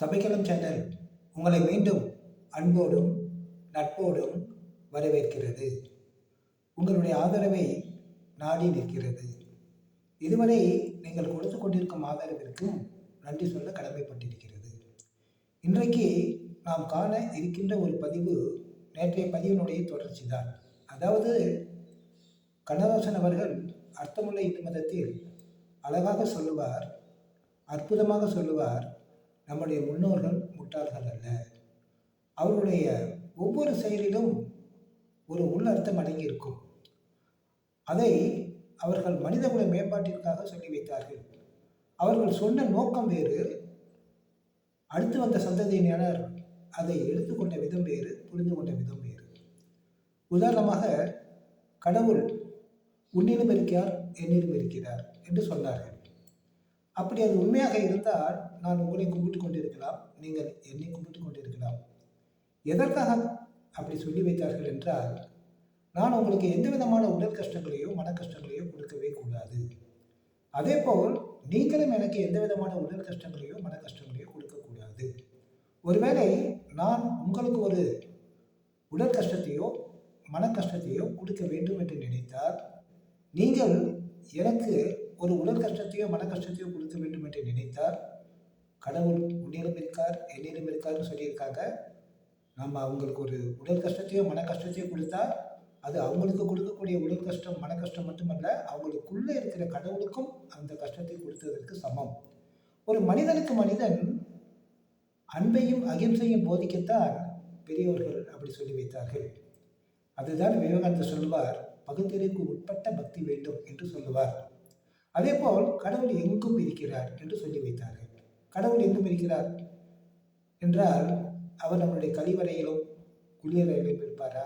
சபைக்களம் channel உங்களை மீண்டும் அன்போடும் நட்போடும் வரவேற்கிறது. உங்களுடைய ஆதரவை நாடி நிற்கிறது. இதுவரை நீங்கள் கொடுத்து கொண்டிருக்கும் ஆதரவிற்கும் நன்றி சொல்ல கடமைப்பட்டிருக்கிறது. இன்றைக்கு நாம் காண இருக்கின்ற ஒரு பதிவு நேற்றைய பதிவினுடைய தொடர்ச்சி தான் அதாவது கண்ணதாசன் அவர்கள் அர்த்தமுள்ள இந்து மதத்தில் அழகாக சொல்லுவார் அற்புதமாக சொல்லுவார் நம்முடைய முன்னோர்கள் முட்டாள்கள் அல்ல. அவருடைய ஒவ்வொரு செயலிலும் ஒரு உள்ளர்த்தம் அடங்கியிருக்கும். அதை அவர்கள் மனிதகுல மேம்பாட்டிற்காக சொல்லி வைத்தார்கள். அவர்கள் சொன்ன நோக்கம் வேறு அடுத்து வந்த சந்ததியினர் அதை எடுத்துக்கொண்ட விதம் வேறு புரிந்து கொண்ட விதம் வேறு. உதாரணமாக கடவுள் உன்னிலும் இருக்கிறார் என்னிலும் இருக்கிறார் என்று சொன்னார்கள். அப்படி அது உண்மையாக இருந்தால் நான் உங்களை கும்பிட்டு கொண்டிருக்கலாம். நீங்கள் என்னை கும்பிட்டு கொண்டிருக்கலாம். எதற்காக அப்படி சொல்லி வைத்தார்கள் என்றால் நான் உங்களுக்கு எந்த விதமான உடல் கஷ்டங்களையோ மன கஷ்டங்களையோ கொடுக்கவே கூடாது. அதே போல் நீங்களும் எனக்கு எந்த விதமான உடல் கஷ்டங்களையோ மன கஷ்டங்களையோ கொடுக்கக்கூடாது ஒருவேளை நான் உங்களுக்கு ஒரு உடல் கஷ்டத்தையோ மன கஷ்டத்தையோ கொடுக்க வேண்டும் என்று நினைத்தால் நீங்கள் எனக்கு ஒரு உடல் கஷ்டத்தையோ மன கஷ்டத்தையோ கொடுக்க வேண்டும் என்று நினைத்தால் கடவுள் உன்னிடம் இருக்கார் என்னிடம் இருக்கார்னு சொல்லியிருக்காங்க. நம்ம அவங்களுக்கு ஒரு உடல் கஷ்டத்தையோ மன கஷ்டத்தையோ கொடுத்தா அது அவங்களுக்கு கொடுக்கக்கூடிய உடல் கஷ்டம் மன கஷ்டம் மட்டுமல்ல அவங்களுக்குள்ளே இருக்கிற கடவுளுக்கும் அந்த கஷ்டத்தை கொடுத்ததற்கு சமம். ஒரு மனிதனுக்கு மனிதன் அன்பையும் அகிம்சையும் போதிக்கத்தான் பெரியவர்கள் அப்படி சொல்லி வைத்தார்கள். அதுதான் விவேகானந்தர் சொல்வார் பகுத்தறிவுக்கு உட்பட்ட பக்தி வேண்டும் என்று சொல்லுவார். அதே போல் கடவுள் எங்கும் இருக்கிறார் என்று சொல்லி வைத்தார்கள். கடவுள் எங்கும் இருக்கிறார் என்றால் அவர் நம்முடைய கழிவறையிலும் குளியறையிலும் இருப்பாரா?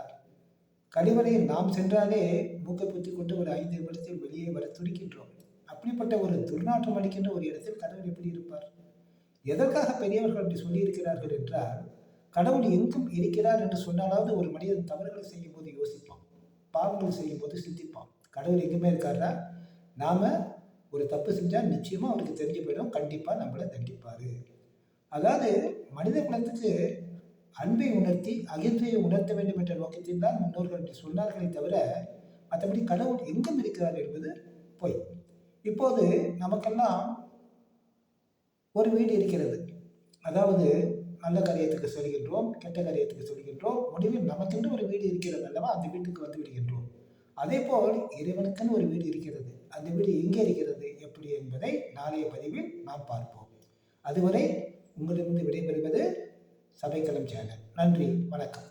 கழிவறையில் நாம் சென்றாலே மூக்கை புத்தி கொண்டு ஒரு ஐந்து நிமிடத்தில் வெளியே வர துடிக்கின்றோம். அப்படிப்பட்ட ஒரு துர்நாற்றம் அளிக்கின்ற ஒரு இடத்தில் கடவுள் எப்படி இருப்பார்? எதற்காக பெரியவர்கள் அப்படி சொல்லியிருக்கிறார்கள் என்றால் கடவுள் எங்கும் இருக்கிறார் என்று சொன்னாலாவது ஒரு மனிதன் தவறுகளை செய்யும் போது யோசிப்பான் பாவங்கள் செய்யும் போது சிந்திப்பான். கடவுள் எங்குமே இருக்காரா? நாம ஒரு தப்பு செஞ்சால் நிச்சயமாக அவருக்கு தெரிஞ்சு போயிடும். கண்டிப்பாக நம்மளை தண்டிப்பார். அதாவது மனித குலத்துக்கு அன்பை உணர்த்தி அகிம்சையை உணர்த்த வேண்டும் என்ற நோக்கத்தில் தான் முன்னோர்கள் சொன்னார்களே தவிர மற்றபடி கடவுள் எங்கும் இருக்கிறார் என்பது பொய். இப்போது நமக்கெல்லாம் ஒரு வீடு இருக்கிறது. அதாவது நல்ல காரியத்துக்கு செல்கின்றோம் கெட்ட காரியத்துக்கு செல்கின்றோம் முடிவில் நமக்கென்று ஒரு வீடு இருக்கிறது அல்லவா? அந்த வீட்டுக்கு வந்து விடுகின்றோம். அதே போல் இறைவனுக்குன்னு ஒரு வீடு இருக்கிறது. அந்த வீடு எங்கே இருக்கிறது? எப்படி என்பதை நாளைய பதிவில் நாம் பார்ப்போம். அதுவரை உங்களிடமிருந்து விடைபெறுவது சபைக்கலம் சேனல். நன்றி வணக்கம்.